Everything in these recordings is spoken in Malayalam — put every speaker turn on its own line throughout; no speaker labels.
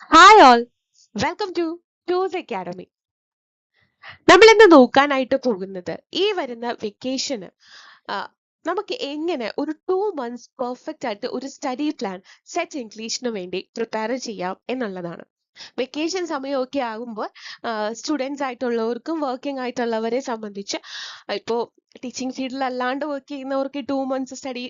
Hi all welcome to Toos academy നമ്മൾ ഇന്ന് നോക്കാനായിട്ട് പോകുന്നത്? ഈ വരുന്ന വെക്കേഷന് നമുക്ക് എങ്ങനെ ഒരു ടു മന്ത്സ് പെർഫെക്റ്റ് ആയിട്ട് ഒരു സ്റ്റഡി പ്ലാൻ സെറ്റ് ഇംഗ്ലീഷിന് വേണ്ടി പ്രിപ്പയർ ചെയ്യാം എന്നുള്ളതാണ്. വെക്കേഷൻ സമയമൊക്കെ ആകുമ്പോൾ സ്റ്റുഡൻസ് ആയിട്ടുള്ളവർക്കും വർക്കിംഗ് ആയിട്ടുള്ളവരെ സംബന്ധിച്ച് ഇപ്പോൾ ടീച്ചിങ് ഫീൽഡിൽ അല്ലാണ്ട് വർക്ക് ചെയ്യുന്നവർക്ക് ടു മന്ത്സ് സ്റ്റഡി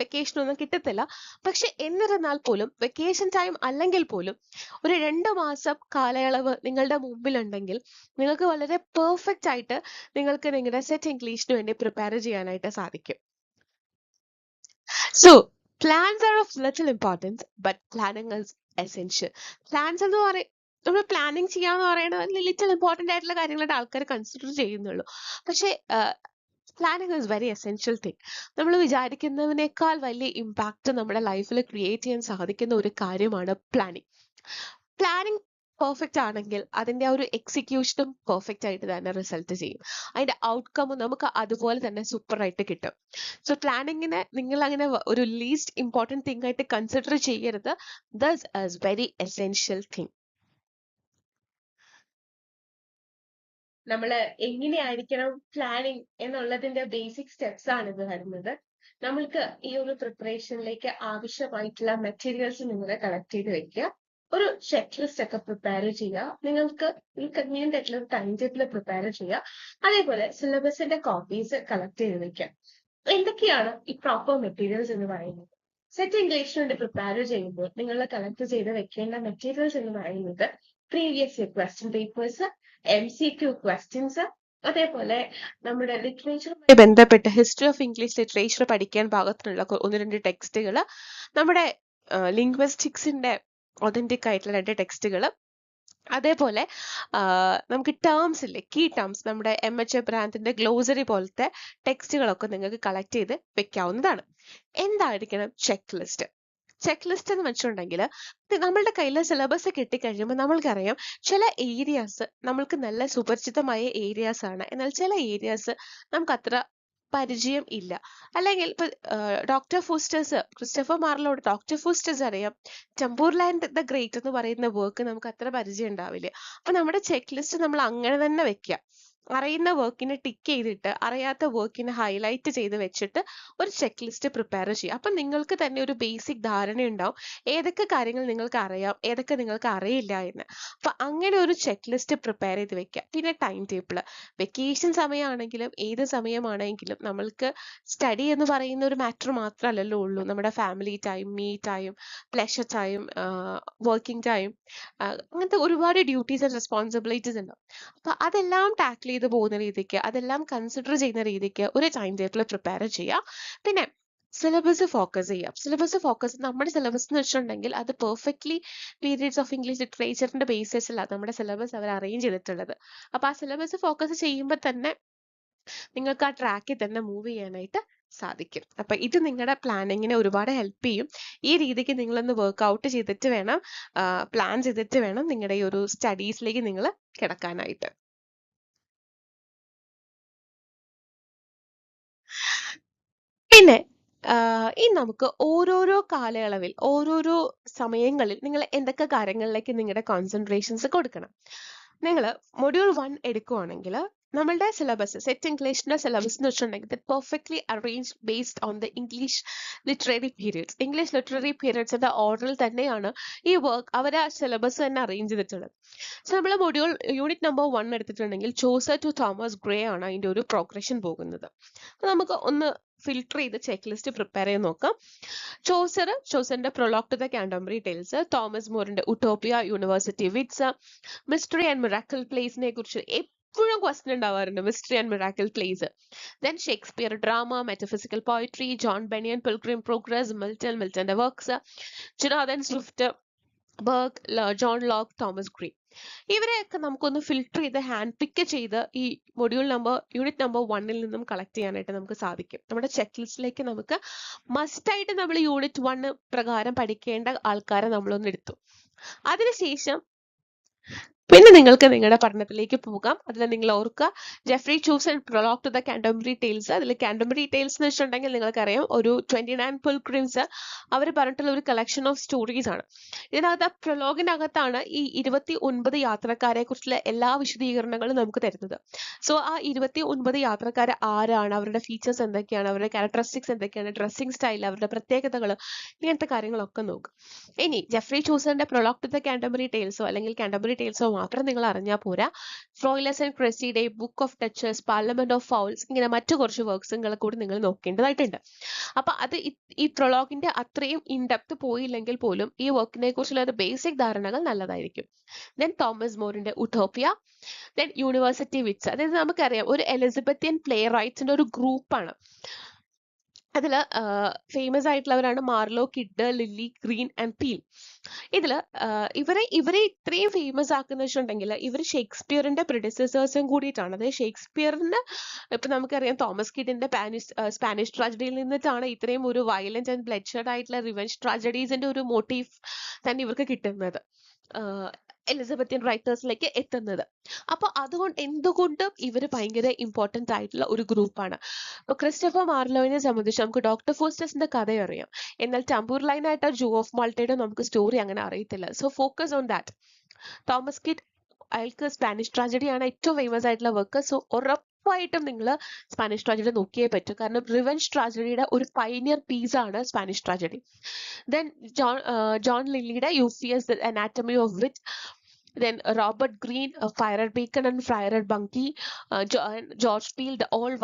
വെക്കേഷൻ ഒന്നും കിട്ടത്തില്ല. പക്ഷെ എന്നിരുന്നാൽ പോലും വെക്കേഷൻ ടൈം അല്ലെങ്കിൽ പോലും ഒരു രണ്ട് മാസം കാലയളവ് നിങ്ങളുടെ മുമ്പിലുണ്ടെങ്കിൽ നിങ്ങൾക്ക് വളരെ പെർഫെക്റ്റ് ആയിട്ട് നിങ്ങൾക്ക് നിങ്ങളുടെ സെറ്റ് ഇംഗ്ലീഷിന് വേണ്ടി പ്രിപ്പയർ ചെയ്യാനായിട്ട് സാധിക്കും. So plans are of little importance but planning essential plans എന്ന് പറയും നമ്മൾ പ്ലാനിങ് ചെയ്യാന്ന് പറയുന്നത് ലിറ്റിൽ ഇമ്പോർട്ടന്റ് ആയിട്ടുള്ള കാര്യങ്ങളായിട്ട് ആൾക്കാർ കൺസിഡർ ചെയ്യുന്നുള്ളൂ. പക്ഷേ planning is very essential thing നമ്മൾ വിചാരിക്കുന്നതിനേക്കാൾ വലിയ ഇമ്പാക്റ്റ് നമ്മുടെ ലൈഫിൽ ക്രിയേറ്റ് ചെയ്യാൻ സാധിക്കുന്ന ഒരു കാര്യമാണ് പ്ലാനിങ് പ്ലാനിങ് പെർഫെക്റ്റ് ആണെങ്കിൽ അതിന്റെ ആ ഒരു എക്സിക്യൂഷനും പെർഫെക്റ്റ് ആയിട്ട് തന്നെ റിസൾട്ട് ചെയ്യും. അതിന്റെ ഔട്ട്കമും നമുക്ക് അതുപോലെ തന്നെ സൂപ്പർ ആയിട്ട് കിട്ടും. സോ പ്ലാനിങ്ങിനെ നിങ്ങൾ അങ്ങനെ ഒരു ലീസ്റ്റ് ഇമ്പോർട്ടന്റ് തിങ് ആയിട്ട് കൺസിഡർ ചെയ്യരുത്. This is very essential thing നമ്മൾ എങ്ങനെയായിരിക്കണം പ്ലാനിങ് എന്നുള്ളതിന്റെ ബേസിക് സ്റ്റെപ്സ് ആണ് ഇത് വരുന്നത്. നമ്മൾക്ക് ഈ ഒരു പ്രിപ്പറേഷനിലേക്ക് ആവശ്യമായിട്ടുള്ള മെറ്റീരിയൽസ് നിങ്ങൾ കളക്ട് ചെയ്ത് വെക്കുക. ഒരു ചെക്ക് ലിസ്റ്റ് ഒക്കെ പ്രിപ്പയർ ചെയ്യുക. നിങ്ങൾക്ക് കൺവീനിയന്റ് ആയിട്ടുള്ള ഒരു ടൈം ടേബിൾ പ്രിപ്പയർ ചെയ്യുക. അതേപോലെ സിലബസിന്റെ കോപ്പീസ് കളക്ട് ചെയ്ത് വെക്കുക. എന്തൊക്കെയാണ് ഈ പ്രോപ്പർ മെറ്റീരിയൽസ് എന്ന് പറയുന്നത്? സെറ്റ് ഇംഗ്ലീഷിന് വേണ്ടി പ്രിപ്പയർ ചെയ്യുമ്പോൾ നിങ്ങൾ കളക്ട് ചെയ്ത് വെക്കേണ്ട മെറ്റീരിയൽസ് എന്ന് പറയുന്നത് previous year question papers M C Q questions അതേപോലെ നമ്മുടെ ലിറ്ററേച്ചറുമായി ബന്ധപ്പെട്ട ഹിസ്റ്ററി ഓഫ് ഇംഗ്ലീഷ് ലിറ്ററേച്ചർ പഠിക്കാൻ പാകത്തിനുള്ള ഒന്ന് രണ്ട് ടെക്സ്റ്റുകൾ നമ്മുടെ ലിംഗ്വിസ്റ്റിക്സിന്റെ ഒതന്റിക് ആയിട്ടുള്ള രണ്ട് ടെക്സ്റ്റുകൾ അതേപോലെ നമുക്ക് ടേംസ് ഇല്ലേ കീ ടേംസ് നമ്മുടെ എം എച്ച് എ ബ്രാൻഡിന്റെ ഗ്ലോസറി പോലത്തെ ടെക്സ്റ്റുകളൊക്കെ നിങ്ങൾക്ക് കളക്ട് ചെയ്ത് വെക്കാവുന്നതാണ്. എന്തായിരിക്കണം ചെക്ക് ലിസ്റ്റ് ചെക്ക് ലിസ്റ്റ് എന്ന് വെച്ചിട്ടുണ്ടെങ്കിൽ നമ്മളുടെ കയ്യിൽ സിലബസ് കിട്ടിക്കഴിയുമ്പോൾ നമ്മൾക്കറിയാം ചില ഏരിയാസ് നമ്മൾക്ക് നല്ല സുപരിചിതമായ ഏരിയാസ് ആണ്. എന്നാൽ ചില ഏരിയാസ് നമുക്ക് അത്ര പരിചയം ഇല്ല. അല്ലെങ്കിൽ ഇപ്പൊ ഡോക്ടർ ഫൂസ്റ്റേഴ്സ് ക്രിസ്റ്റഫർ മാർലോട് ഡോക്ടർ ഫൂസ്റ്റേഴ്സ് അറിയാം. ലാൻഡ് ദ ഗ്രേറ്റ് എന്ന് പറയുന്ന വർക്ക് നമുക്ക് അത്ര പരിചയം ഉണ്ടാവില്ല. അപ്പൊ നമ്മുടെ ചെക്ക് ലിസ്റ്റ് നമ്മൾ അങ്ങനെ തന്നെ വെക്കുക അറിയുന്ന വർക്കിനെ ടിക്ക് ചെയ്തിട്ട് അറിയാത്ത വർക്കിനെ ഹൈലൈറ്റ് ചെയ്ത് വെച്ചിട്ട് ഒരു ചെക്ക് ലിസ്റ്റ് പ്രിപ്പയർ ചെയ്യുക. അപ്പം നിങ്ങൾക്ക് തന്നെ ഒരു ബേസിക് ധാരണ ഉണ്ടാവും. ഏതൊക്കെ കാര്യങ്ങൾ നിങ്ങൾക്ക് അറിയാം ഏതൊക്കെ നിങ്ങൾക്ക് അറിയില്ല എന്ന്. അപ്പം അങ്ങനെ ഒരു ചെക്ക് ലിസ്റ്റ് പ്രിപ്പയർ ചെയ്ത് വെക്കുക. പിന്നെ ടൈം ടേബിൾ വെക്കേഷൻ സമയമാണെങ്കിലും ഏത് സമയമാണെങ്കിലും നമ്മൾക്ക് സ്റ്റഡി എന്ന് പറയുന്ന ഒരു മാറ്റർ മാത്രമല്ലല്ലോ ഉള്ളൂ. നമ്മുടെ family time me time pleasure time working time അങ്ങനത്തെ ഒരുപാട് ഡ്യൂട്ടീസ് ആൻഡ് റെസ്പോൺസിബിലിറ്റീസ് ഉണ്ടാവും. അപ്പൊ അതെല്ലാം ടാക്കിൾ ചെയ്ത് പോകുന്ന രീതിക്ക് അതെല്ലാം കൺസിഡർ ചെയ്യുന്ന രീതിക്ക് ഒരു ടൈം ടേബിൾ പ്രിപ്പയർ ചെയ്യുക പിന്നെ സിലബസ് ഫോക്കസ് ചെയ്യാം. സിലബസ് ഫോക്കസ് നമ്മുടെ സിലബസ് എന്ന് വെച്ചിട്ടുണ്ടെങ്കിൽ അത് പെർഫെക്റ്റ്ലി പീരീഡ്സ് ഓഫ് ഇംഗ്ലീഷ് ലിറ്ററേച്ചറിന്റെ ബേസിസിലാണ് നമ്മുടെ സിലബസ് അവർ അറേഞ്ച് ചെയ്തിട്ടുള്ളത്. അപ്പൊ ആ സിലബസ് ഫോക്കസ് ചെയ്യുമ്പോൾ തന്നെ നിങ്ങൾക്ക് ആ ട്രാക്കിൽ തന്നെ മൂവ് ചെയ്യാനായിട്ട് സാധിക്കും. അപ്പൊ ഇത് നിങ്ങളുടെ പ്ലാനിങ്ങിനെ ഒരുപാട് ഹെൽപ്പ് ചെയ്യും. ഈ രീതിക്ക് നിങ്ങളൊന്ന് വർക്ക്ഔട്ട് ചെയ്തിട്ട് വേണം പ്ലാൻ ചെയ്തിട്ട് വേണം നിങ്ങളുടെ ഈ ഒരു സ്റ്റഡീസിലേക്ക് നിങ്ങൾ കിടക്കാനായിട്ട്. പിന്നെ ഈ നമുക്ക് ഓരോരോ കാലയളവിൽ ഓരോരോ സമയങ്ങളിൽ നിങ്ങൾ എന്തൊക്കെ കാര്യങ്ങളിലേക്ക് നിങ്ങളുടെ കോൺസെൻട്രേഷൻസ് കൊടുക്കണം. നിങ്ങൾ മൊഡ്യൂൾ വൺ എടുക്കുവാണെങ്കിൽ നമ്മളുടെ സിലബസ് സെറ്റ് ഇംഗ്ലീഷിന്റെ സിലബസ് എന്ന് വെച്ചിട്ടുണ്ടെങ്കിൽ perfectly arrange based on the English literary periods English literary പീരിയഡ്സിന്റെ ഓർഡറിൽ തന്നെയാണ് ഈ വർക്ക് അവർ ആ സിലബസ് തന്നെ അറേഞ്ച് ചെയ്തിട്ടുള്ളത്. സോ നമ്മൾ മൊഡ്യൂൾ യൂണിറ്റ് നമ്പർ വൺ എടുത്തിട്ടുണ്ടെങ്കിൽ ചോസർ ടു തോമസ് ഗ്രേ ആണ് അതിന്റെ ഒരു പ്രോഗ്രഷൻ പോകുന്നത്. നമുക്ക് ഒന്ന് ഫിൽട്ടർ ചെയ്ത് ചെക്ക് ലിസ്റ്റ് പ്രിപ്പയർ ചെയ്ത് നോക്കാം. Chaucer ചോസറിന്റെ prologue to the Canterbury Tales Thomas മോറിന്റെ Utopia university wits mystery and miracle പ്ലേസിനെ കുറിച്ച് എപ്പോഴും ക്വസ്റ്റൻ ഉണ്ടാവാറുണ്ട്. Mystery and miracle plays then Shakespeare drama metaphysical poetry John Bunyan Pilgrim progress Milton മിൽട്ടന്റെ works Jonathan Swift Burke John Locke Thomas Green ഇവരെയൊക്കെ നമുക്കൊന്ന് ഫിൽട്ടർ ചെയ്ത് ഹാൻഡ് പിക്ക് ചെയ്ത് ഈ മൊഡ്യൂൾ നമ്പർ യൂണിറ്റ് നമ്പർ വണ്ണിൽ നിന്നും കളക്ട് ചെയ്യാനായിട്ട് നമുക്ക് സാധിക്കും. നമ്മുടെ ചെക്ക് ലിസ്റ്റിലേക്ക് നമുക്ക് മസ്റ്റായിട്ട് നമ്മൾ യൂണിറ്റ് വണ് പ്രകാരം പഠിക്കേണ്ട ആൾക്കാരെ നമ്മളൊന്ന് എടുത്തു. അതിനുശേഷം പിന്നെ നിങ്ങൾക്ക് നിങ്ങളുടെ പഠനത്തിലേക്ക് പോകാം. അതിൽ നിങ്ങൾ ഓർക്കുക. Geoffrey Chaucer and prologue to the Canterbury Tales അതിൽ കാൻഡംബറി ടെയിൽസ് എന്ന് വെച്ചിട്ടുണ്ടെങ്കിൽ നിങ്ങൾക്കറിയാം ഒരു ട്വന്റി നയൻ പുൽക്രിംസ് അവർ പറഞ്ഞിട്ടുള്ള ഒരു കളക്ഷൻ ഓഫ് സ്റ്റോറീസ് ആണ്. ഇതിനകത്ത് പ്രൊലോഗിനകത്താണ് ഈ ഇരുപത്തി ഒൻപത് യാത്രക്കാരെ കുറിച്ചുള്ള എല്ലാ വിശദീകരണങ്ങളും നമുക്ക് തരുന്നത്. സോ ആ ഇരുപത്തി ഒൻപത് യാത്രക്കാർ ആരാണ്? അവരുടെ ഫീച്ചേഴ്സ് എന്തൊക്കെയാണ്? അവരുടെ ക്യാരക്ടറിസ്റ്റിക്സ് എന്തൊക്കെയാണ്? ഡ്രസ്സിംഗ് സ്റ്റൈൽ അവരുടെ പ്രത്യേകതകൾ ഇങ്ങനത്തെ കാര്യങ്ങളൊക്കെ നോക്കുക ഇനി ജെഫ്രി ചൂസറിന്റെ പ്രൊലോഗ് ടു ദ കാൻഡംബറി ടെയിൽസോ അല്ലെങ്കിൽ കാൻഡംബറി ടെയിൽസോ മാത്രം നിങ്ങൾ അറിഞ്ഞാൽ പോരാ. Troilus and Criseyde book of Duchess parliament of fowls ഇങ്ങനെ മറ്റു കുറച്ച് വർക്ക്സുകൾ കൂടി നിങ്ങൾ നോക്കേണ്ടതായിട്ടുണ്ട്. അപ്പൊ അത് ഈ പ്രൊലോഗിന്റെ അത്രയും ഇൻഡെപ്ത് പോയില്ലെങ്കിൽ പോലും ഈ വർക്കിനെ കുറിച്ചുള്ള ഒരു ബേസിക് ധാരണകൾ നല്ലതായിരിക്കും. ദെൻ തോമസ് മോറിന്റെ ഉട്ടോപ്പിയ ദെൻ യൂണിവേഴ്സിറ്റി വിറ്റ്സ് അതായത് നമുക്കറിയാം ഒരു എലിസബത്തിയൻ പ്ലേ റൈറ്റ്സിന്റെ ഒരു ഗ്രൂപ്പാണ് അതിൽ famous ആയിട്ടുള്ളവരാണ് Marlowe Kyd Lyly Greene and Peele ഇതിൽ ഇവരെ ഇവരെ ഇത്രയും ഫേമസ് ആക്കുന്ന വെച്ചിട്ടുണ്ടെങ്കിൽ ഇവർ ഷേക്സ്പിയറിന്റെ പ്രിഡിസേഴ്സും കൂടിയിട്ടാണ്. അതായത് ഷേക്സ്പിയറിന് ഇപ്പൊ നമുക്കറിയാം തോമസ് കിഡിന്റെ പാനിഷ് സ്പാനിഷ് ട്രാജഡിയിൽ നിന്നിട്ടാണ് ഇത്രയും ഒരു വയലന്റ് ആൻഡ് ബ്ലഡ്ഷഡ് ആയിട്ടുള്ള റിവെഞ്ച് ട്രാജഡീസിന്റെ ഒരു മോട്ടീവ് തന്നെ ഇവർക്ക് കിട്ടുന്നത്. എലിസബത്തിയൻ റൈറ്റേഴ്സിലേക്ക് എത്തുന്നത്. അപ്പൊ അതുകൊണ്ട് എന്തുകൊണ്ടും ഇവർ ഭയങ്കര ഇമ്പോർട്ടന്റ് ആയിട്ടുള്ള ഒരു ഗ്രൂപ്പാണ് ക്രിസ്റ്റഫർ മാർലോവിനെ സംബന്ധിച്ച് നമുക്ക് ഡോക്ടർ ഫോസ്റ്റേഴ്സിന്റെ കഥ അറിയാം എന്നാൽ ടംബൂർ ലൈനായിട്ട് ജൂ ഓഫ് മാൾട്ടയുടെ നമുക്ക് സ്റ്റോറി അങ്ങനെ അറിയത്തില്ല. So focus on that Thomas Kyd അയാൾക്ക് സ്പാനിഷ് ട്രാജഡിയാണ് ഏറ്റവും ഫേമസ് ആയിട്ടുള്ള വർക്ക് സോ ഉറപ്പായിട്ടും നിങ്ങൾ സ്പാനിഷ് ട്രാജഡി നോക്കിയേ പറ്റൂ. കാരണം റിവെഞ്ച് ട്രാജഡിയുടെ ഒരു പൈനിയർ പീസ് ആണ് Spanish tragedy then John John ലില്ലിയുടെ Euphues anatomy of wit then Robert Greene uh, Friar Bacon and Friar Bunky, uh, George Peele, The All.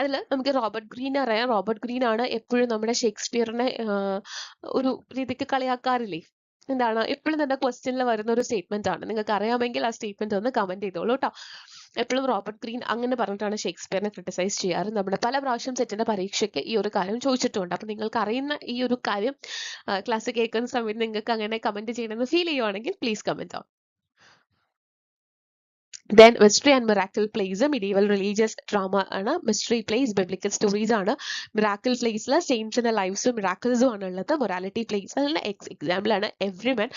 അതിൽ നമുക്ക് റോബർട്ട് ഗ്രീൻ അറിയാം. റോബർട്ട് ഗ്രീൻ ആണ് എപ്പോഴും നമ്മുടെ ഷേക്സ്പിയറിനെ ഒരു രീതിക്ക് കളിയാക്കാറില്ലേ? എന്താണ്? എപ്പോഴും തന്നെ ക്വസ്റ്റ്യനിൽ വരുന്ന ഒരു സ്റ്റേറ്റ്മെന്റ് ആണ്. നിങ്ങൾക്ക് അറിയാമെങ്കിൽ ആ സ്റ്റേറ്റ്മെന്റ് ഒന്ന് കമന്റ് ചെയ്തോളൂ കേട്ടോ എപ്പോഴും റോബർട്ട് ഗ്രീൻ അങ്ങനെ പറഞ്ഞിട്ടാണ് ഷേക്സ്പിയറിനെ ക്രിട്ടിസൈസ് ചെയ്യാറ്. നമ്മുടെ പല പ്രാവശ്യം സെറ്റിന്റെ പരീക്ഷയ്ക്ക് ഈ ഒരു കാര്യം ചോദിച്ചിട്ടുണ്ട്. അപ്പൊ നിങ്ങൾക്ക് അറിയുന്ന ഈ ഒരു കാര്യം ക്ലാസ് കേൾക്കുന്ന സമയത്ത് നിങ്ങൾക്ക് അങ്ങനെ കമന്റ് ചെയ്യണമെന്ന് ഫീൽ ചെയ്യുവാണെങ്കിൽ please comment on then mystery and miracle plays medieval religious drama ആണ്. മിസ്റ്ററി പ്ലേസ് ബിബ്ലിക്കൽ സ്റ്റോറീസ് ആണ്. മിറാക്കിൾ പ്ലേസിൽ സെയിംസിന്റെ ലൈഫ്സും മിറാക്കിൾസും ആണ് ഉള്ളത് മൊറാലിറ്റി പ്ലേസ് അതിലുള്ള എക്സ് എക്സാമ്പിൾ ആണ് എവ്രി മെൻ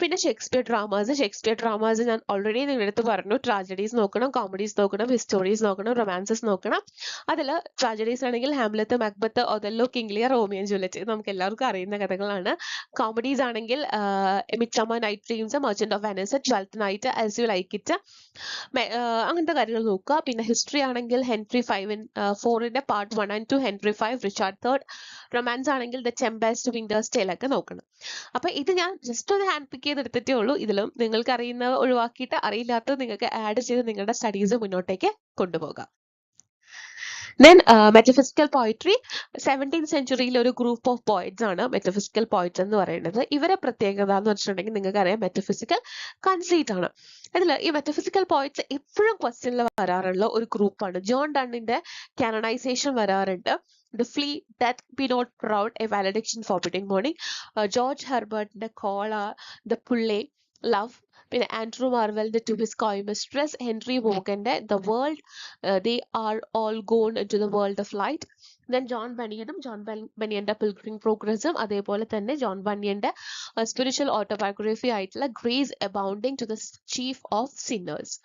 പിന്നെ ഷേക്സ്പിയർ ഡ്രാമാസ് ഷേക്സ്പിയർ ഡ്രാമാസ് ഞാൻ ഓൾറെഡി നിങ്ങളുടെ അടുത്ത് പറഞ്ഞു. ട്രാജഡീസ് നോക്കണം കോമഡീസ് നോക്കണം ഹിസ്റ്റോറീസ് നോക്കണം റൊമാൻസസ് നോക്കണം. അതിൽ ട്രാജഡീസ് ആണെങ്കിൽ Hamlet Macbeth Othello King Lear Romeo ഇത് നമുക്ക് എല്ലാവർക്കും അറിയുന്ന കഥകളാണ്. കോമഡീസ് ആണെങ്കിൽ midsummer night dreams merchant of Venice twelfth night as you like it അങ്ങനത്തെ കാര്യങ്ങൾ നോക്കുക. പിന്നെ ഹിസ്റ്ററി ആണെങ്കിൽ ഹെൻറി ഫൈവ് ഫോറിന്റെ part one and two Henry five Richard third romance ആണെങ്കിൽ ദ ചെമ്പേസ്റ്റ് വിന്റേഴ്സ് ടെയിൽ ഒക്കെ നോക്കണം. അപ്പൊ ഇത് ഞാൻ ജസ്റ്റ് ഒന്ന് ഹാൻഡ് പിക്ക് ചെയ്തെടുത്തിട്ടേ ഉള്ളൂ. ഇതിലും നിങ്ങൾക്ക് അറിയുന്നത് ഒഴിവാക്കിയിട്ട് അറിയില്ലാത്തത് നിങ്ങൾക്ക് ആഡ് ചെയ്ത് നിങ്ങളുടെ സ്റ്റഡീസ് മുന്നോട്ടേക്ക് കൊണ്ടുപോകാം. ദെൻ മെറ്റഫിസിക്കൽ പോയിട്രി സെവന്റീൻ സെഞ്ചുറിയിലെ ഒരു ഗ്രൂപ്പ് ഓഫ് പോയിറ്റ്സ് ആണ് മെറ്റഫിസിക്കൽ പോയിറ്റ്സ് എന്ന് പറയുന്നത്. ഇവരെ പ്രത്യേകത എന്ന് വെച്ചിട്ടുണ്ടെങ്കിൽ നിങ്ങൾക്ക് അറിയാം മെറ്റഫിസിക്കൽ കൺസീറ്റ് ആണ്. അതിൽ ഈ മെറ്റഫിസിക്കൽ പോയിറ്റ്സ് എപ്പോഴും ക്വസ്റ്റ്യനിൽ വരാറുള്ള ഒരു ഗ്രൂപ്പാണ് ജോൺ ഡണ്ണിന്റെ കാനണൈസേഷൻ വരാറുണ്ട്. The the flea not proud, a proud a morning. Uh, George Herbert, the collar the pulley love പിന്നെ Andrew മാർവലിന്റെ to his coy mistress Henry വോഗന്റെ the world they are all gone to the world of light. Then John ബനിയനും John ബനിയന്റെ പിൽഗ്രിം പ്രോഗ്രസും അതേപോലെ തന്നെ ജോൺ ബനിയന്റെ സ്പിരിച്വൽ ഓട്ടോബയോഗ്രഫി ആയിട്ടുള്ള grace abounding to the chief of sinners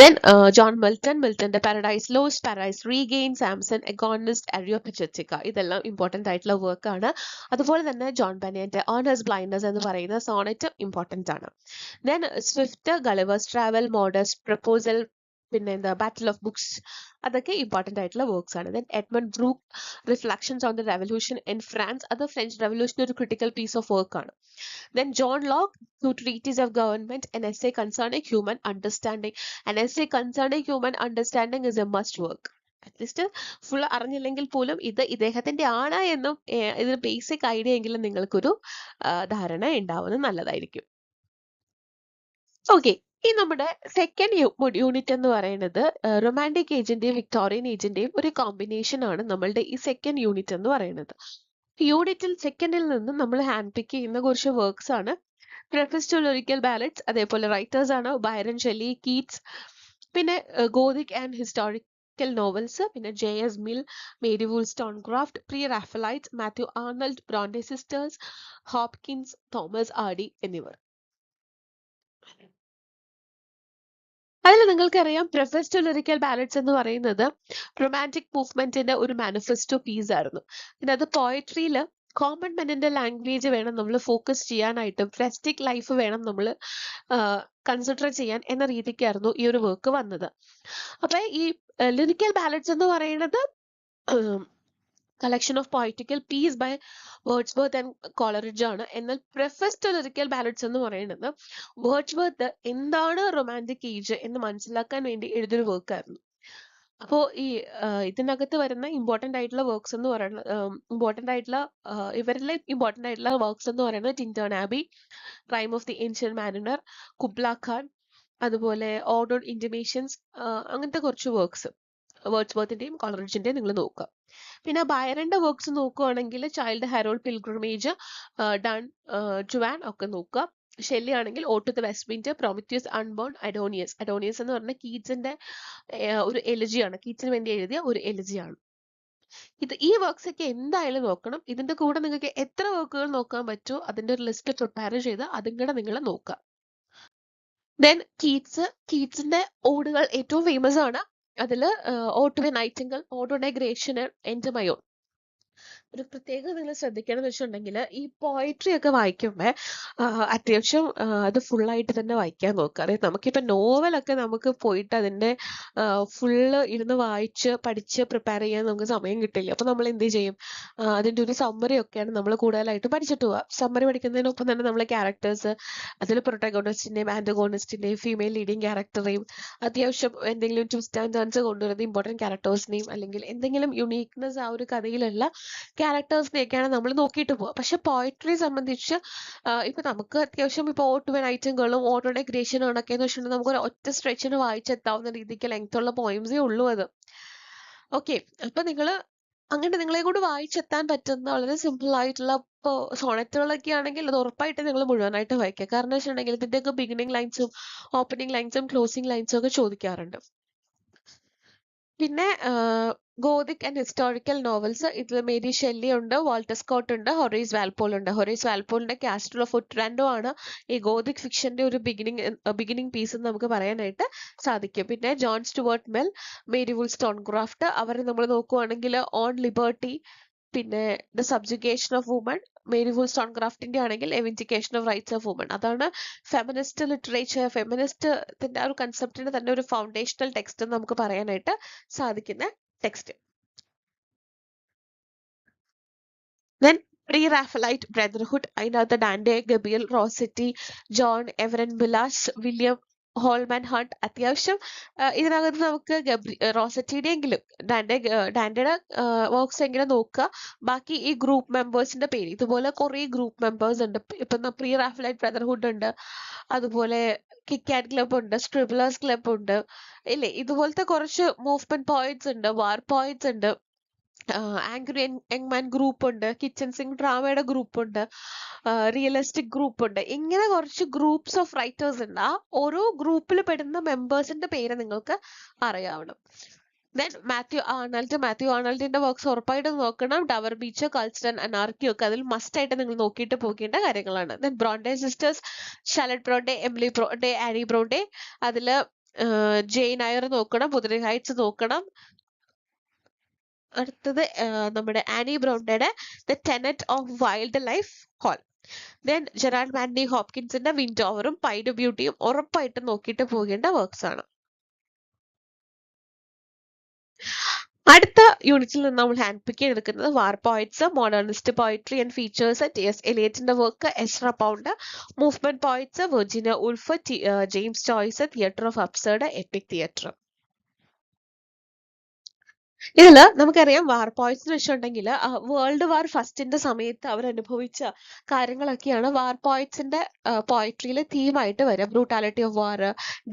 then John Milton മിൽട്ടന്റെ Paradise Lost Paradise regain Samson Agonistes Areopagitica ഇതെല്ലാം ഇമ്പോർട്ടന്റ് ആയിട്ടുള്ള വർക്ക് ആണ്. അതുപോലെ തന്നെ ജോൺ ബനിയന്റെ ഓണേഴ്സ് ബ്ലൈൻഡേഴ്സ് എന്ന് പറയുന്ന സോണറ്റ് ഇമ്പോർട്ടന്റ് ആണ്. Then Swift Gulliver's travel modest proposal പിന്നെ എന്താ ബാറ്റിൽ ഓഫ് ബുക്സ് അതൊക്കെ ഇമ്പോർട്ടന്റ് ആയിട്ടുള്ള വർക്ക്സ് ആണ്. Then Edmund Burke reflections on the revolution in France അത് ഫ്രഞ്ച് റെവല്യൂഷൻ ഒരു ക്രിട്ടിക്കൽ പീസ് ഓഫ് വർക്ക് ആണ്. Then John Locke two treatise of government an essay concerning human understanding an essay concerning human understanding is a must work at least full അറിഞ്ഞില്ലെങ്കിൽ പോലും ഇത് ഇദ്ദേഹത്തിന്റെ ആണ് എന്നും ഇതിന് ഇത് ബേസിക് ഐഡിയ എങ്കിലും നിങ്ങൾക്കൊരു ധാരണ ഉണ്ടാവുന്നത് നല്ലതായിരിക്കും. ഓക്കെ ഈ നമ്മുടെ സെക്കൻഡ് യൂണിറ്റ് എന്ന് പറയുന്നത് റൊമാന്റിക് ഏജിന്റെയും വിക്ടോറിയൻ ഏജിന്റെയും ഒരു കോമ്പിനേഷൻ ആണ് നമ്മളുടെ ഈ സെക്കൻഡ് യൂണിറ്റ് എന്ന് പറയുന്നത്. യൂണിറ്റിൽ സെക്കൻഡിൽ നിന്ന് നമ്മൾ ഹാൻഡ് പിക്ക് ചെയ്യുന്ന കുറച്ച് വർക്ക്സ് ആണ്. പ്രെഫസ് ടു ലൊറിക്കൽ ബാലറ്റ്സ് അതേപോലെ റൈറ്റേഴ്സ് ആണ് ബൈറൻ ഷെല്ലി കീറ്റ്സ് പിന്നെ ഗോതിക് ആൻഡ് ഹിസ്റ്റോറിക്കൽ നോവൽസ് പിന്നെ J S Mill Mary Wollstonecraft pre Raphaelites Matthew Arnold Bronte sisters Hopkins Thomas Hardy എന്നിവർ.
അതിൽ നിങ്ങൾക്കറിയാം പ്രൊഫസ്റ്റ് ലിറിക്കൽ ബാലറ്റ്സ് എന്ന് പറയുന്നത് റൊമാന്റിക് മൂവ്മെന്റിന്റെ ഒരു മാനിഫെസ്റ്റോ പീസ് ആയിരുന്നു. ഇതിനകത്ത് പോയട്രിയിൽ കോമൺ മെനിന്റെ ലാംഗ്വേജ് വേണം നമ്മൾ ഫോക്കസ് ചെയ്യാനായിട്ടും ഫ്രസ്റ്റിക് ലൈഫ് വേണം നമ്മൾ കൺസിഡർ ചെയ്യാൻ എന്ന രീതിക്കായിരുന്നു ഈ ഒരു വർക്ക് വന്നത്. അപ്പൊ ഈ ലിറിക്കൽ ബാലറ്റ്സ് എന്ന് പറയുന്നത് of poetical piece by Wordsworth and Coleridge ആണ്. എന്നാൽ പ്രിഫസ് ടു ലിറിക്കൽ ബാലറ്റ്സ് എന്ന് പറയുന്നത് വേർഡ്സ്ബർത്ത് എന്താണ് റൊമാന്റിക് ഏജ് എന്ന് മനസ്സിലാക്കാൻ വേണ്ടി എഴുതിയൊരു വർക്കായിരുന്നു അപ്പോ ഈ ഇതിനകത്ത് വരുന്ന ഇമ്പോർട്ടന്റ് ആയിട്ടുള്ള വർക്ക്സ് എന്ന് പറയുന്നത് ഇമ്പോർട്ടന്റ് ആയിട്ടുള്ള ഇവരിലെ ഇമ്പോർട്ടന്റ് ആയിട്ടുള്ള വർക്ക്സ് എന്ന് പറയുന്നത് Tintern Abbey rime of the ancient mariner Kubla Khan അതുപോലെ ഓർഡർ ഇന്റിമേഷൻസ് അങ്ങനത്തെ കുറച്ച് വർക്ക്സ് വേർഡ്സ്ബർത്തിന്റെയും കോളറിഡ്ജിന്റെയും നിങ്ങൾ നോക്കുക. പിന്നെ ബയറിന്റെ വർക്ക്സ് നോക്കുകയാണെങ്കിൽ Childe Harold pilgrimage Don Juan ഒക്കെ നോക്കുക. ഷെല്ലി ആണെങ്കിൽ ode the west wind Prometheus unbound Adonais Adonais എന്ന് പറഞ്ഞ കീറ്റ്സിന്റെ ഒരു എലജിയാണ് കീറ്റ്സിന് വേണ്ടി എഴുതിയ ഒരു എലജിയാണ് ഇത് ഈ വർക്ക്സ് ഒക്കെ എന്തായാലും നോക്കണം. ഇതിന്റെ കൂടെ നിങ്ങൾക്ക് എത്ര വർക്കുകൾ നോക്കാൻ പറ്റുമോ അതിന്റെ ഒരു ലിസ്റ്റ് പ്രിപ്പയർ ചെയ്ത് അതും കൂടെ നിങ്ങൾ നോക്കുക. ദെൻ കീറ്റ്സ് കീറ്റ്സിന്റെ ഓടുകൾ ഏറ്റവും ഫേമസ് ആണ്. അതിൽ ഓട്ടോ നൈറ്റിംഗൽ ഓട്ടോഡെ ഗ്രേഷന് എന്റെ മയോൺ ഒരു പ്രത്യേകം നിങ്ങൾ ശ്രദ്ധിക്കണം വെച്ചിട്ടുണ്ടെങ്കിൽ ഈ പോയിട്രി ഒക്കെ വായിക്കുമ്പോൾ അത്യാവശ്യം അത് ഫുള്ളായിട്ട് തന്നെ വായിക്കാൻ നോക്കുക. അതായത് നമുക്കിപ്പോൾ നോവലൊക്കെ നമുക്ക് പോയിട്ട് അതിന്റെ ഫുള്ള് ഇരുന്ന് വായിച്ച് പഠിച്ച് പ്രിപ്പയർ ചെയ്യാൻ നമുക്ക് സമയം കിട്ടില്ല. അപ്പോൾ നമ്മൾ എന്ത് ചെയ്യും? അതിന്റെ ഒരു സമ്മറി ഒക്കെയാണ് നമ്മൾ കൂടുതലായിട്ട് പഠിച്ചിട്ട് പോവുക. സമ്മറി പഠിക്കുന്നതിനൊപ്പം തന്നെ നമ്മളെ ക്യാരക്ടേഴ്സ് അതിൽ പ്രൊട്ടഗോണിസ്റ്റിന്റെയും ആന്റഗോണിസ്റ്റിന്റെയും ഫീമെയിൽ ലീഡിങ് ക്യാരക്ടറെയും അത്യാവശ്യം എന്തെങ്കിലും ട്വിസ്റ്റ് ആൻഡ് ടേൺസ് കൊണ്ടുവരുന്ന ഇമ്പോർട്ടന്റ് ക്യാരക്ടേഴ്സിനെയും അല്ലെങ്കിൽ എന്തെങ്കിലും യുണീക്നെസ് ആ ഒരു കഥയിലുള്ള ക്യാരക്ടേഴ്സിനെയൊക്കെയാണ് നമ്മൾ നോക്കിയിട്ട് പോവുക. പക്ഷെ പോയട്രി സംബന്ധിച്ച് ഇപ്പൊ നമുക്ക് അത്യാവശ്യം ഇപ്പൊ ഓട്ടുവൻ ഐറ്റങ്ങളും ഗ്രേഷൻ ഒക്കെ എന്ന് വെച്ചിട്ടുണ്ടെങ്കിൽ നമുക്ക് ഒരു ഒറ്റ സ്ട്രെച്ചിന് വായിച്ചെത്താവുന്ന രീതിക്ക് ലെങ്ത് ഉള്ള പോയിംസേ ഉള്ളൂ അത്. ഓക്കെ അപ്പൊ നിങ്ങൾ അങ്ങനെ നിങ്ങളെ കൂടി വായിച്ചെത്താൻ പറ്റുന്ന വളരെ സിമ്പിൾ ആയിട്ടുള്ള ഇപ്പോൾ സോണറ്റുകളൊക്കെ ആണെങ്കിൽ അത് ഉറപ്പായിട്ട് നിങ്ങൾ മുഴുവനായിട്ട് വായിക്കുക. കാരണം വെച്ചിട്ടുണ്ടെങ്കിൽ ഇതിന്റെയൊക്കെ ബിഗിനിങ് ലൈൻസും ഓപ്പണിംഗ് ലൈൻസും ക്ലോസിംഗ് ലൈൻസും ഒക്കെ ചോദിക്കാറുണ്ട്. പിന്നെ ഗോതിക് ആൻഡ് ഹിസ്റ്റോറിക്കൽ നോവൽസ് ഇതിൽ മേരി ഷെല്ലി ഉണ്ട് വാൾട്ടർ സ്കോട്ട് ഉണ്ട് ഹൊറീസ് വാൽപോൾ ഉണ്ട്. ഹൊറീസ് വാൽപോളിന്റെ കാസ്റ്റിൽ ഓഫ് ഉട്രാൻഡോ ആണ് ഈ ഗോതിക് ഫിക്ഷന്റെ ഒരു ബിഗിനിങ് ബിഗിനിങ് പീസ് എന്ന് നമുക്ക് പറയാനായിട്ട് സാധിക്കും. പിന്നെ John Stuart Mill Mary Wollstonecraft അവരെ നമ്മൾ നോക്കുവാണെങ്കിൽ ഓൺ ലിബർട്ടി പിന്നെ the subjugation of woman Mary വുൾ സ്റ്റോൺക്രാഫ്റ്റിന്റെ ആണെങ്കിൽ a vindication of rights of woman. അതാണ് ഫെമിനിസ്റ്റ് ലിറ്ററേച്ചർ ഫെമിനിസ്റ്റ് ആ ഒരു കൺസെപ്റ്റിന്റെ തന്നെ ഒരു ഫൗണ്ടേഷണൽ ടെക്സ്റ്റ് നമുക്ക് പറയാനായിട്ട് സാധിക്കുന്ന. Then Pre-Raphaelite Brotherhood, Einatha Dande, Gabriel Rossetti, John Everin, Milas, William Holman Hunt അത്യാവശ്യം ഇതിനകത്ത് നമുക്ക് ഗബ്രി റോസറ്റിയുടെ എങ്കിലും ഡാൻഡെ ഡാൻഡയുടെ വർക്ക്സ് എങ്കിലും നോക്കുക. ബാക്കി ഈ ഗ്രൂപ്പ് മെമ്പേഴ്സിന്റെ പേര് ഇതുപോലെ കുറെ ഗ്രൂപ്പ് മെമ്പേഴ്സ് ഉണ്ട് ഇപ്പൊ പ്രീ റാഫലൈറ്റ് ബ്രദർഹുഡ് ഉണ്ട്. അതുപോലെ കിക്കാറ്റ് ക്ലബ് ഉണ്ട് സ്ട്രിബിളേഴ്സ് ക്ലബ് ഉണ്ട്. ഇല്ലേ? ഇതുപോലത്തെ കുറച്ച് മൂവ്മെന്റ് പോയിന്റ്സ് ഉണ്ട് വാർ പോയിന്റ്സ് ഉണ്ട്. ആംഗ്രി യങ്മാൻ ഗ്രൂപ്പ് ഉണ്ട് കിച്ചൺ സിംഗ് ഡ്രാമയുടെ ഗ്രൂപ്പ് ഉണ്ട് റിയലിസ്റ്റിക് ഗ്രൂപ്പ് ഉണ്ട് ഇങ്ങനെ കുറച്ച് ഗ്രൂപ്പ്സ് ഓഫ് റൈറ്റേഴ്സ് ഉണ്ട്. ആ ഓരോ ഗ്രൂപ്പിൽ പെടുന്ന മെമ്പേഴ്സിന്റെ പേര് നിങ്ങൾക്ക് അറിയാവണം. ദെൻ മാത്യു ആർണൽഡ് മാത്യു ആർണൽഡിന്റെ വർക്ക്സ് ഉറപ്പായിട്ടും നോക്കണം. ടവർ ബീച്ച് കൾച്ചർ അനാർക്കി ഒക്കെ അതിൽ മസ്റ്റ് ആയിട്ട് നിങ്ങൾ നോക്കിയിട്ട് പോകേണ്ട കാര്യങ്ങളാണ്. Then Bronte sisters Charlotte Bronte Emily Bronte Anne Bronte അതിൽ ജെയിൻ അയർ നോക്കണം പുതിരി ഹൈറ്റ്സ് നോക്കണം. അടുത്തത് നമ്മുടെ Anne ബ്രോണ്ടയുടെ the tenant of Wildfell Hall then Gerard Manley ഹോപ്കിൻസിന്റെ വിൻഡോവറും പൈഡ് ബ്യൂട്ടിയും ഉറപ്പായിട്ടും നോക്കിയിട്ട് പോകേണ്ട വർക്ക്സ് ആണ്. അടുത്ത യൂണിറ്റിൽ നിന്ന് നമ്മൾ ഹാൻഡ് പിക്ക് ചെയ്തെടുക്കുന്നത് war poets modernist poetry and features T S എലിയറ്റിന്റെ work Ezra Pound movement poets Virginia Woolf James Joyce theatre of absurd epic theatre ഇതിൽ നമുക്കറിയാം വാർ പോയിന്റ്സ് വെച്ചിട്ടുണ്ടെങ്കിൽ വേൾഡ് വാർ ഫസ്റ്റിന്റെ സമയത്ത് അവർ അനുഭവിച്ച കാര്യങ്ങളൊക്കെയാണ് വാർ പോയിന്റ്സിന്റെ പോയിട്രിയിൽ തീമായിട്ട് വരിക ബ്രൂട്ടാലിറ്റി ഓഫ് വാർ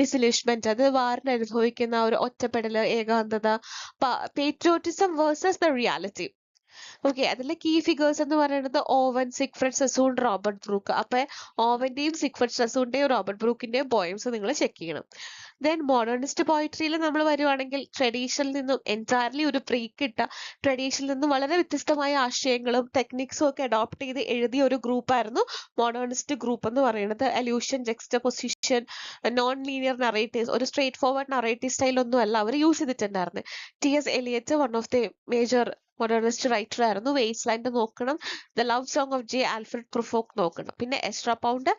ഡിസിലിഷ്മെന്റ് അത് വാറിന് അനുഭവിക്കുന്ന ഒരു ഒറ്റപ്പെടൽ ഏകാന്തത patriotism versus the reality okay അതിലെ കീ ഫിഗേഴ്സ് എന്ന് പറയുന്നത് Owen Siegfried Sassoon Robert Brooke അപ്പൊ ഓവന്റെയും സിഗ്ഫ്രഡ് സസൂണിന്റെയും റോബർട്ട് ബ്രൂക്കിന്റെയും പോയംസ് നിങ്ങൾ ചെക്ക് ചെയ്യണം. ദെൻ മോഡേണിസ്റ്റ് പോയിട്രിയിൽ നമ്മൾ വരുവാണെങ്കിൽ ട്രഡീഷനിൽ നിന്നും എന്റയർലി ഒരു ബ്രേക്ക് ഇട്ട ട്രഡീഷനിൽ നിന്നും വളരെ വ്യത്യസ്തമായ ആശയങ്ങളും ടെക്നിക്സും ഒക്കെ അഡോപ്റ്റ് ചെയ്ത് എഴുതിയ ഒരു ഗ്രൂപ്പായിരുന്നു മോഡേണിസ്റ്റ് ഗ്രൂപ്പ് എന്ന് പറയുന്നത്. Allusion juxtaposition non linear narratives ഒരു സ്ട്രേറ്റ് ഫോർവേഡ് നറേറ്റീവ് സ്റ്റൈൽ ഒന്നും അല്ല അവർ യൂസ് ചെയ്തിട്ടുണ്ടായിരുന്നത് T S Eliot one of the major modernist writer ആയിരുന്നു. വേസ്റ്റ് ലാൻഡ് നോക്കണം. The love song of J Alfred Prufrock നോക്കണം. പിന്നെ എസ്ട്ര പൗണ്ട്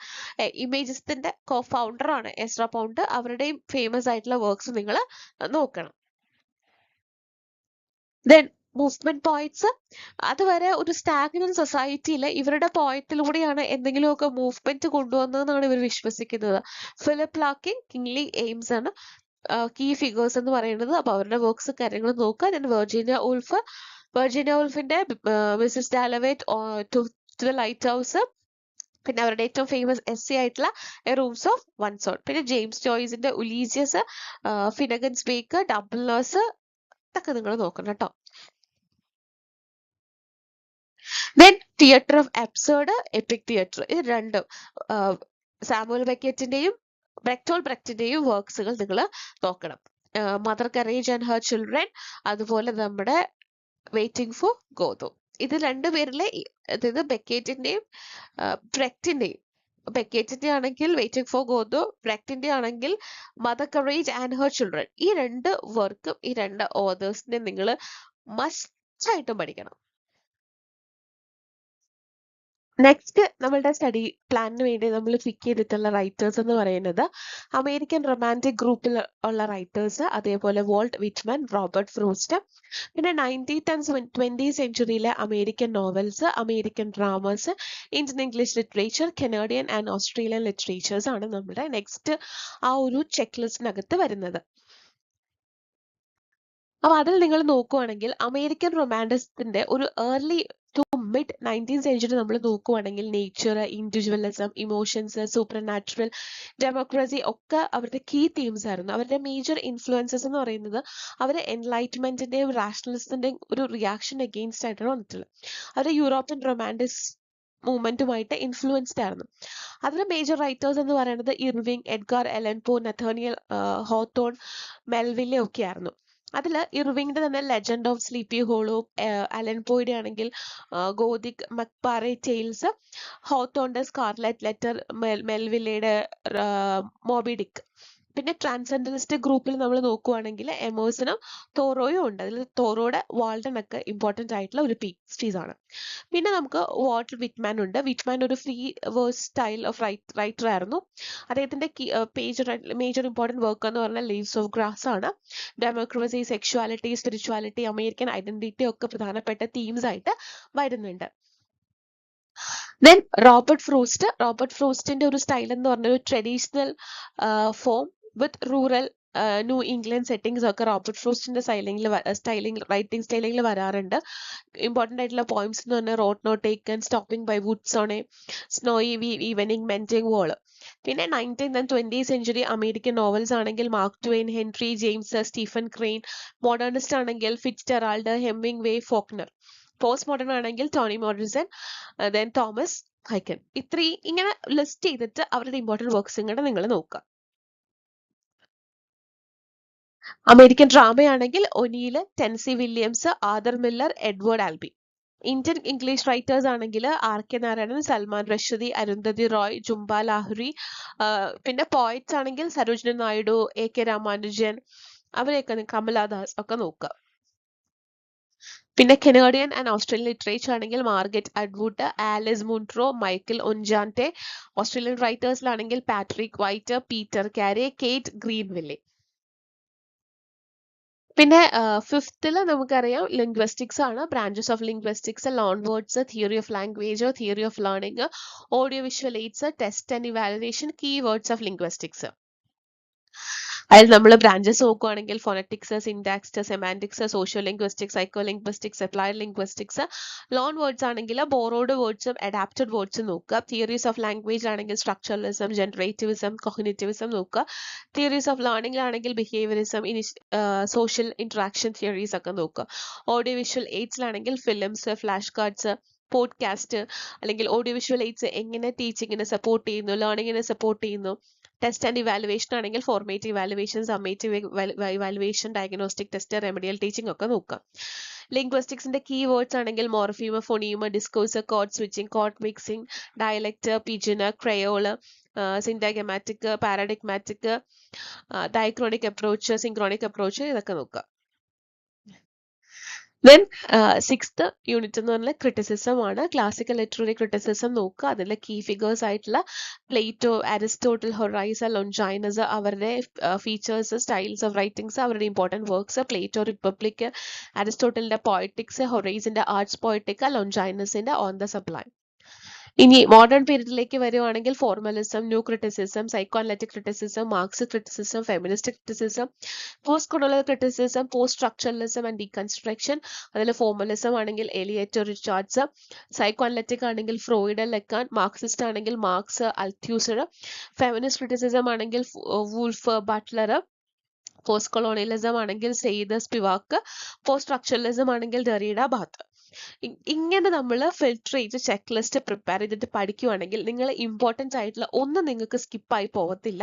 ഇമേജസിന്റെ കോ ഫൗണ്ടർ ആണ് എസ്ട്ര പൗണ്ട് അവരുടെയും ഫേമസ് ആയിട്ടുള്ള വർക്ക്സ് നിങ്ങൾ നോക്കണം. ദെൻ മൂവ്മെന്റ് പോയിറ്റ്സ് അതുവരെ ഒരു സ്റ്റാഗ്നൻ സൊസൈറ്റിയിൽ ഇവരുടെ പോയിന്റിലൂടെയാണ് എന്തെങ്കിലുമൊക്കെ മൂവ്മെന്റ് കൊണ്ടുവന്നതെന്നാണ് ഇവർ വിശ്വസിക്കുന്നത്. ഫിലിപ്പ് ലാക്കിംഗ് കിങ്ലി എയിംസ് ആണ് കീ ഫിഗേഴ്സ് എന്ന് പറയുന്നത്. അപ്പൊ അവരുടെ വർക്ക്സ് കാര്യങ്ങൾ നോക്കുക. Then Virginia Woolf Virginia ഉൾഫിന്റെ Mrs Dalloway to the lighthouse പിന്നെ അവരുടെ ഏറ്റവും ഫേമസ് എസ് സി ആയിട്ടുള്ള a rooms of one's own പിന്നെ ജെയിംസ് ജോയിസിന്റെ Ulysses Finnegans wake Dubliners ഇതൊക്കെ നിങ്ങൾ നോക്കണം കേട്ടോ. Then theatre of absurd epic theatre ഇത് രണ്ടും സാമുവൽ ബെക്കറ്റിന്റെയും ബ്രെക്ടോൾ ബ്രെക്റ്റിന്റെയും വർക്ക്സുകൾ നിങ്ങൾ നോക്കണം. Mother courage and her children അതുപോലെ നമ്മുടെ വെയിറ്റിംഗ് ഫോർ ഗോതോ ഇത് രണ്ടുപേരിലെ അതായത് ബെക്കേറ്റിന്റെയും ബ്രെക്റ്റിന്റെയും. ബെക്കേറ്റിന്റെ ആണെങ്കിൽ വെയിറ്റിംഗ് ഫോർ ഗോതോ ബ്രെക്റ്റിന്റെ ആണെങ്കിൽ mother courage and her children ഈ രണ്ട് വർക്കും ഈ രണ്ട് ഓതേഴ്സിനെ നിങ്ങൾ മസ്റ്റ് ആയിട്ടും പഠിക്കണം. നെക്സ്റ്റ് നമ്മളുടെ സ്റ്റഡി പ്ലാനിന് വേണ്ടി നമ്മൾ പിക്ക് ചെയ്തിട്ടുള്ള റൈറ്റേഴ്സ് എന്ന് പറയുന്നത് അമേരിക്കൻ റൊമാന്റിക് ഗ്രൂപ്പിൽ ഉള്ള റൈറ്റേഴ്സ് അതേപോലെ വോൾട്ട് വിറ്റ്മൻ റോബർട്ട് ഫ്രൂസ്റ്റ് പിന്നെ nineteenth and twenty സെഞ്ചുറിയിലെ American novels American dramas Indian English literature Canadian and Australian literatures ആണ് നമ്മുടെ നെക്സ്റ്റ് ആ ഒരു ചെക്ക് ലിസ്റ്റിനകത്ത് വരുന്നത്. അപ്പൊ അതിൽ നിങ്ങൾ നോക്കുവാണെങ്കിൽ അമേരിക്കൻ റൊമാന്റിസത്തിന്റെ ഒരു early to mid nineteen century നമ്മൾ നോക്കുവാണെങ്കിൽ nature individualism emotions supernatural democracy ഒക്കെ അവരുടെ കീ തീംസ് ആയിരുന്നു. അവരുടെ മേജർ ഇൻഫ്ലുവൻസസ് എന്ന് പറയുന്നത് അവർ എൻലൈറ്റ്മെന്റിന്റെയും റാഷണലിസത്തിന്റെയും ഒരു റിയാക്ഷൻ അഗെയിൻസ്റ്റ് ആയിട്ടാണ് വന്നിട്ടുള്ളത്. അവർ യൂറോപ്യൻ റൊമാന്റിക്സ് മൂവ്മെന്റുമായിട്ട് ഇൻഫ്ലുവൻസ്ഡ് ആയിരുന്നു. അതിലെ മേജർ റൈറ്റേഴ്സ് എന്ന് പറയുന്നത് Irving Edgar Allan Poe Nathaniel Hawthorne Melville ഒക്കെ ആയിരുന്നു. അതിൽ ഇർവിങ്ങിന്റെ തന്നെ legend of sleepy hollow Allan പോയുടെ ആണെങ്കിൽ ഗോതിക് മക്പാറെ ടെയിൽസ് ഹോത്തോണിന്റെ സ്കാർലറ്റ് ലെറ്റർ മെൽവില്ലയുടെ മോബിഡിക് പിന്നെ ട്രാൻസെൻഡലിസ്റ്റ് ഗ്രൂപ്പിൽ നമ്മൾ നോക്കുവാണെങ്കിൽ എമേഴ്സണും തോറോയും ഉണ്ട്. അതിൽ തോറോയുടെ വാൾഡൻ ഒക്കെ ഇമ്പോർട്ടന്റ് ആയിട്ടുള്ള ഒരു പീസ് ആണ്. പിന്നെ നമുക്ക് വാൾട്ടർ വിറ്റ്മാൻ ഉണ്ട്. വിറ്റ്മാൻ ഒരു free verse style of write writer ആയിരുന്നു. അദ്ദേഹത്തിന്റെ പേജ് മേജർ ഇമ്പോർട്ടന്റ് വർക്ക് എന്ന് പറഞ്ഞാൽ ലീവ്സ് ഓഫ് ഗ്രാസ് ആണ്. Democracy sexuality spirituality American identity ഒക്കെ പ്രധാനപ്പെട്ട തീംസ് ആയിട്ട് വരുന്നുണ്ട്. ദെൻ റോബർട്ട് ഫ്രൂസ്റ്റ് റോബർട്ട് ഫ്രൂസ്റ്റിന്റെ ഒരു സ്റ്റൈൽ എന്ന് പറഞ്ഞ ഒരു traditional form with rural New England settings ഒക്കെ റോബർട്ട് ഫ്രൂസ്റ്റിന്റെ സ്റ്റൈലിംഗിൽ സ്റ്റൈലിംഗ് റൈറ്റിംഗ് സ്റ്റൈലിംഗിൽ വരാറുണ്ട്. ഇമ്പോർട്ടന്റ് ആയിട്ടുള്ള പോയിന്റ്സ് എന്ന് പറഞ്ഞാൽ road not taken stopping by woods on a snowy evening mending wall പിന്നെ nineteenth and twenty century American novels ആണെങ്കിൽ Mark Twain Henry James Stephen Crane modernist ആണെങ്കിൽ Fitzgerald Hemingway Faulkner post modern ആണെങ്കിൽ ടോണി മോഡൽസൺ ദെൻ തോമസ് ഹൈക്കൻ ഇത്രയും ഇങ്ങനെ ലിസ്റ്റ് ചെയ്തിട്ട് അവരുടെ ഇമ്പോർട്ടന്റ് വർക്ക്സ് കൂടെ നിങ്ങൾ നോക്കുക. American ഡ്രാമയാണെങ്കിൽ O'Neill Tennessee Williams Arthur Miller Edward Albee. Indian English writers ആണെങ്കിൽ ആർ കെ നാരായണൻ സൽമാൻ റഷീദി അരുന്ധതി റോയ് ജുംബ ലാഹുരി പിന്നെ പോയറ്റ്സ് ആണെങ്കിൽ സരോജിനി നായിഡു എ കെ രാമാനുജൻ അവരെയൊക്കെ കമലാദാസ് ഒക്കെ നോക്കുക. പിന്നെ കനേഡിയൻ ആൻഡ് ഓസ്ട്രേലിയൻ ലിറ്ററേച്ചർ ആണെങ്കിൽ Margaret Atwood Alice Munro Michael ഒൻജാന്റെ Australian റൈറ്റേഴ്സിലാണെങ്കിൽ Patrick White Peter Carey Kate Grenville. പിന്നെ ഫിഫ്തിൽ നമുക്കറിയാം ലിംഗ്വിസ്റ്റിക്സ് ആണ്. Branches of linguistics loan words theory of language theory of learning audio visual aids test and evaluation key words of linguistics അതിൽ നമ്മൾ ബ്രാഞ്ചസ് നോക്കുകയാണെങ്കിൽ phonetics syntax semantics socio linguistics psycho linguistics applied linguistics loan words ആണെങ്കിൽ ബോറോഡ് വേർഡ്സും അഡാപ്റ്റഡ് വേർഡ്സും നോക്കുക. തിയറീസ് ഓഫ് ലാംഗ്വേജ് ആണെങ്കിൽ സ്ട്രക്ചറലിസം ജനറേറ്റീവിസം കൊഹിനേറ്റിവിസം നോക്കുക. തിയറീസ് ഓഫ് ലേണിംഗ് ആണെങ്കിൽ ബിഹേവിയറിസം ഇനി സോഷ്യൽ ഇൻട്രാക്ഷൻ തിയറീസ് ഒക്കെ നോക്കുക. ഓഡിയോ വിഷ്വൽ എയ്ഡ്സിലാണെങ്കിൽ ഫിലിംസ് ഫ്ലാഷ് കാർഡ്സ് പോഡ്കാസ്റ്റ് അല്ലെങ്കിൽ ഓഡിയോ വിഷ്വൽ എയ്ഡ്സ് എങ്ങനെ ടീച്ചിങ്ങിനെ സപ്പോർട്ട് ചെയ്യുന്നു ലേണിങ്ങിനെ സപ്പോർട്ട് ചെയ്യുന്നു ടെസ്റ്റ് ആൻഡ് ഇവാലുവേഷൻ ആണെങ്കിൽ formative evaluation summative evaluation diagnostic test remedial teaching ഒക്കെ നോക്കാം ലിംഗ്വിസ്റ്റിക്സിന്റെ കീ വേർഡ്സ് ആണെങ്കിൽ morpheme phoneme discourse code switching code mixing dialect pidgin creole syntagmatic paradigmatic diachronic approach synchronic approach ഇതൊക്കെ നോക്കാം ദെൻ സിക്സ്ത് യൂണിറ്റ് എന്ന് പറഞ്ഞാൽ ക്രിറ്റിസിസം ആണ്. ക്ലാസിക്കൽ ലിറ്റററി ക്രിറ്റിസിസം നോക്കുക. അതിലെ കീ ഫിഗേഴ്സ് ആയിട്ടുള്ള പ്ലേറ്റോ അരിസ്റ്റോട്ടിൽ ഹൊറൈസ ലൊഞ്ചൈനസ് അവരുടെ ഫീച്ചേഴ്സ് സ്റ്റൈൽസ് ഓഫ് റൈറ്റിംഗ്സ് അവരുടെ ഇമ്പോർട്ടന്റ് വർക്ക്സ് പ്ലേറ്റോ റിപ്പബ്ലിക് അരിസ്റ്റോട്ടലിന്റെ പോയറ്റിക്സ് ഹൊറൈസിന്റെ ആർട്സ് പോയറ്റിക് ലൊഞ്ചൈനസിന്റെ ഓൺ ദ സപ്ലൈ ഇനി മോഡേൺ പീരീഡിലേക്ക് വരുവാണെങ്കിൽ formalism new criticism psychoanalytic criticism Marx criticism feminist criticism postcolonial criticism poststructuralism and deconstruction അതിൽ ഫോർമലിസം ആണെങ്കിൽ എലിയേറ്റോ റിച്ചാർഡ്സ് സൈക്കോ അനലറ്റിക് ആണെങ്കിൽ ഫ്രോയിഡ് ലെക്കാൻ മാർക്സിസ്റ്റ് ആണെങ്കിൽ മാർക്സ് അൽത്യൂസർ ഫെമിനിസ്റ്റ് ക്രിറ്റിസിസം ആണെങ്കിൽ വൂൾഫ് ബട്ട്ലർ പോസ്റ്റ് കൊളോണിയലിസം ആണെങ്കിൽ സെയ്ദ് സ്പിവാക്ക് പോസ്റ്റ് സ്ട്രക്ചറലിസം ആണെങ്കിൽ ഡെറീഡ ബാത്ത്. ഇങ്ങനെ നമ്മൾ ഫിൽട്ടർ ചെയ്ത് ചെക്ക് ലിസ്റ്റ് പ്രിപ്പയർ ചെയ്തിട്ട് പഠിക്കുവാണെങ്കിൽ നിങ്ങൾ ഇമ്പോർട്ടന്റ് ആയിട്ടുള്ള ഒന്നും നിങ്ങൾക്ക് സ്കിപ്പായി പോകത്തില്ല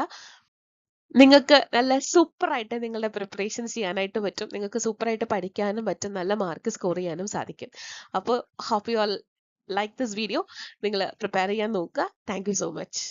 നിങ്ങൾക്ക് നല്ല സൂപ്പർ ആയിട്ട് നിങ്ങളുടെ പ്രിപ്പറേഷൻ ചെയ്യാനായിട്ട് പറ്റും. നിങ്ങൾക്ക് സൂപ്പർ ആയിട്ട് പഠിക്കാനും പറ്റും. നല്ല മാർക്ക് സ്കോർ ചെയ്യാനും സാധിക്കും. അപ്പോൾ hope you all like this video നിങ്ങൾ പ്രിപ്പയർ ചെയ്യാൻ നോക്കുക. Thank you so much